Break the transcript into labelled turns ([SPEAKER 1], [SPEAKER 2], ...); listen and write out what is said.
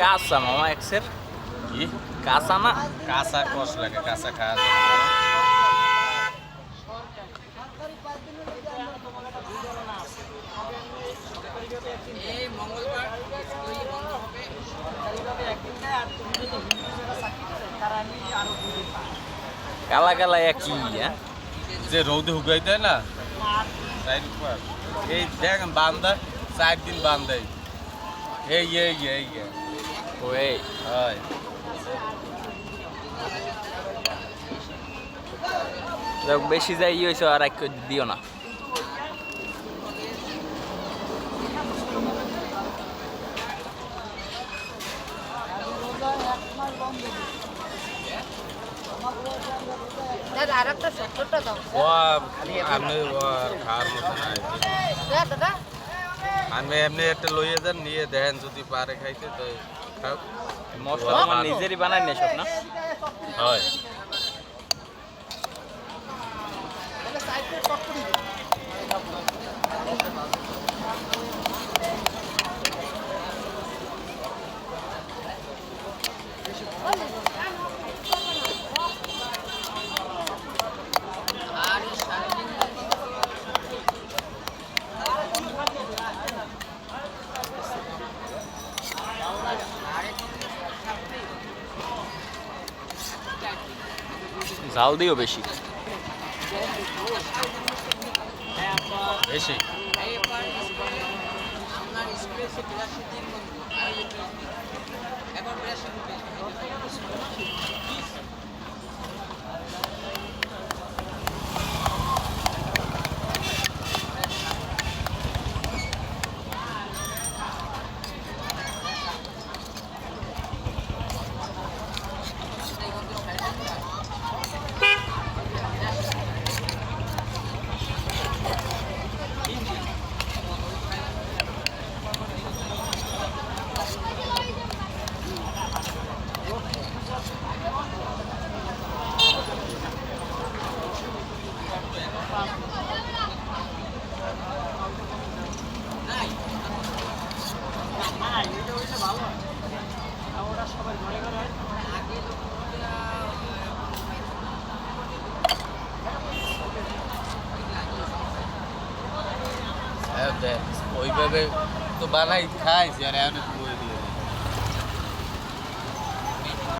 [SPEAKER 1] কাঁচা মামা এক্সের?
[SPEAKER 2] কি?
[SPEAKER 1] কাঁচা না?
[SPEAKER 2] কাঁচা কষ লাগে কাঁচা খাওয়া।
[SPEAKER 1] কালা কালা একই
[SPEAKER 2] যে রৌদে হুগাই দেয় না? এই দেখেন বান্ধা চার দিন বান্ধাই এই এই এই এই।
[SPEAKER 1] ওই
[SPEAKER 2] হয়
[SPEAKER 1] যাক বেশি যাই ই হয়েছে আর এক দিও না।
[SPEAKER 3] দাদা আর একটা সত্তরটা দাও।
[SPEAKER 2] ও আপনি খাওয়ার মতো নাই।
[SPEAKER 3] দাদা দাদা।
[SPEAKER 2] আমি এমনি একটা লইয়ে যান নিয়ে দেখেন যদি পারে খাইতে তো
[SPEAKER 1] মশলা তোমার নিজেরই বানাই না সব না?
[SPEAKER 2] হয়।
[SPEAKER 1] ঝাল দিও বেশি।
[SPEAKER 2] বেশি হ্যাঁ, দেখ, ওইভাবে তো বানাই খাইছি আর এখন